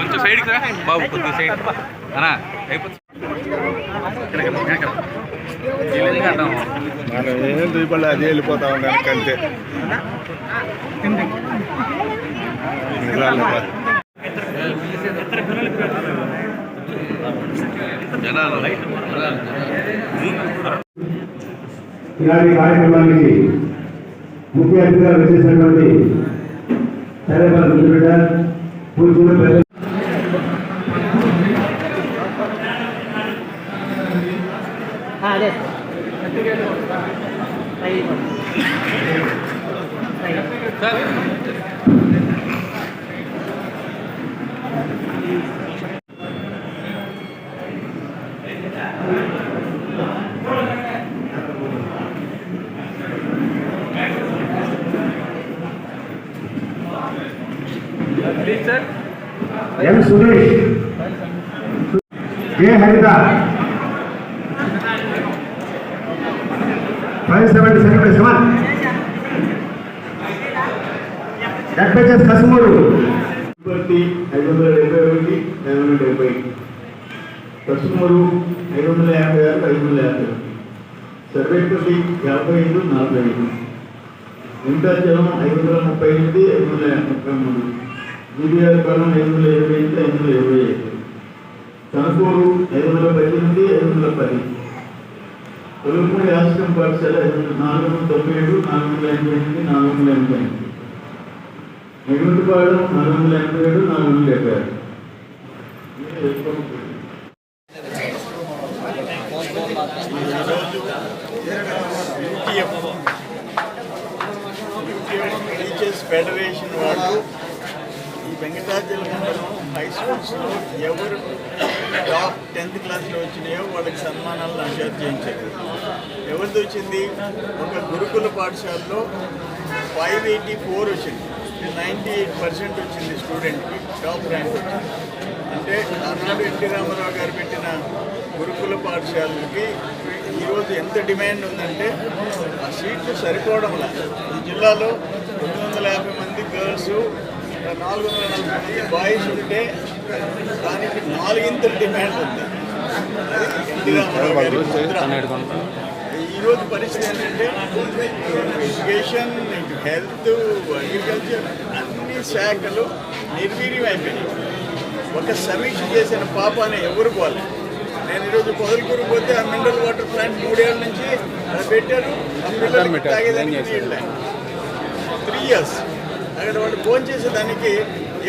కొంచెం సైడ్కి రా బాబు కొద్దిగా సైడ్ అనా అయిపోతుంది మనం ఏం చూపలే అదే వెళ్ళిపోతా ఉండడానికి అంతే మిగలాలి జనాలు ఇలాంటి కార్యక్రమానికి ముఖ్య అతిథిగా వచ్చేసినటువంటి సరేపల్లి ముద్దుబిడ్డ పూజలు అదే ఎం సురేష్ కె హరిత seventy seven seven F H S Kasumuru ఐదు వందల డెబ్బై ఒకటి ఐదు వందల డెబ్బై కసుమూరు ఐదు వందల యాభై ఆరు ఐదు వందల యాభై సర్వేపల్లి యాభై ఐదు నలభై ఐదు వెంకటాచలం ఐదు వందల ముప్పై ఎనిమిది ఐదు వందల ముప్పై మూడు మీడియాల కాలం ఐదు వందల ఇరవై ఎనిమిది ఐదు వందల ఇరవై ఐదు తనకూరు ఐదు వందల పద్దెనిమిది ఐదు వందల పది తొలిపూడి ఆశ్రమ పాఠశాల నాలుగు వందల తొంభై ఏడు నాలుగు వందల ఎనభై ఎనిమిది నాలుగు వందల ఎనభై ఎనిమిది నెగిటిపాడు నాలుగు వందల ఎనభై ఏడు నాలుగు వందల డెబ్బై ఆరు. ఫెడరేషన్ వాళ్ళు వెంకటాచలం హై స్కూల్స్లో ఎవరు టాప్ టెన్త్ క్లాస్లో వచ్చినాయో వాళ్ళకి సన్మానాలు నషాద్ చేయించారు. ఎవరిది వచ్చింది? ఒక గురుకుల పాఠశాలలో ఫైవ్ ఎయిటీ ఫోర్ వచ్చింది. నైంటీ ఎయిట్ పర్సెంట్ వచ్చింది స్టూడెంట్కి టాప్ ర్యాంక్ వచ్చింది. అంటే ఆనాడు ఎన్టీ రామారావు గారు పెట్టిన గురుకుల పాఠశాలకి ఈరోజు ఎంత డిమాండ్ ఉందంటే ఆ సీట్లు సరిపోవడం లేదు ఈ జిల్లాలో రెండు వందల యాభై మంది గర్ల్స్ నాలుగు వందల నలభై మంది బాయ్స్ ఉంటే దానికి నాలుగింతల డిమాండ్ ఉంది. ఈరోజు పరిస్థితి ఏంటంటే ఎడ్యుకేషన్ హెల్త్ అగ్రికల్చర్ అన్ని శాఖలు నిర్వీర్యం అయిపోయినాయి. ఒక సమీక్ష చేసిన పాపాన్ని ఎవరు పోవాలి నేను ఈరోజు పొదలకూరు పోతే ఆ మినరల్ వాటర్ ప్లాంట్ మూడేళ్ళ నుంచి పెట్టారు. ఆ పిల్లలకి తాగేదానికి నీళ్ళే. Three years. అక్కడ వాళ్ళు ఫోన్ చేసేదానికి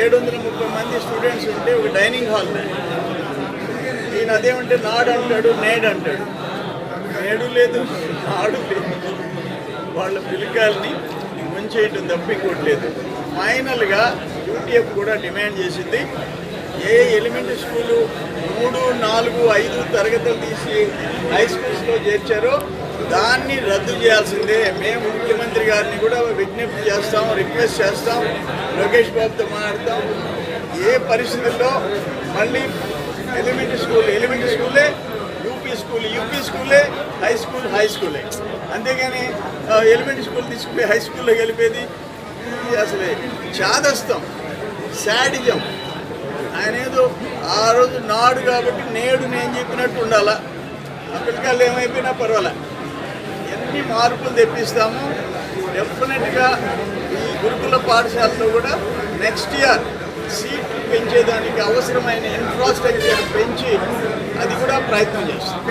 ఏడు వందల ముప్పై మంది స్టూడెంట్స్ ఉంటే ఒక డైనింగ్ హాల్. ఈయన అదేమంటే నాడు అంటాడు నేడు అంటాడు. నేడు లేదు నాడు లేదు. వాళ్ళ పిలకాయల్ని ముంచేయటం తప్ప ఇంకోటి లేదు. ఫైనల్గా యూటీఎఫ్ కూడా డిమాండ్ చేసింది. ఏ ఎలిమెంటరీ స్కూలు మూడు నాలుగు ఐదు తరగతులు తీసి హై స్కూల్స్లో చేర్చారో దాన్ని రద్దు చేయాల్సిందే. మేము ముఖ్యమంత్రి గారిని కూడా విజ్ఞప్తి చేస్తాం రిక్వెస్ట్ చేస్తాం లోకేష్ బాబుతో మాట్లాడతాం. ఏ పరిస్థితుల్లో మళ్ళీ ఎలిమెంటరీ స్కూల్ ఎలిమెంటరీ స్కూలే యూపీ స్కూల్ యూపీ స్కూలే హై స్కూల్ హై స్కూలే. అంతేగాని ఎలిమెంటరీ స్కూల్ తీసుకుపోయి హై స్కూల్లో గెలిపేది? అసలే చాదస్తం శాడిజం. ఆయన ఏదో ఆ రోజు నాడు కాబట్టి నేడు నేను చెప్పినట్టు ఉండాలా? ఆ పిల్లకాయలు ఏమైపోయినా పర్వాలే. అన్ని మార్పులు తెప్పిస్తాము. డెఫినెట్గా ఈ గురుకుల పాఠశాలలో కూడా నెక్స్ట్ ఇయర్ సీట్లు పెంచేదానికి అవసరమైన ఇన్ఫ్రాస్ట్రక్చర్ పెంచి అది కూడా ప్రయత్నం చేస్తాం.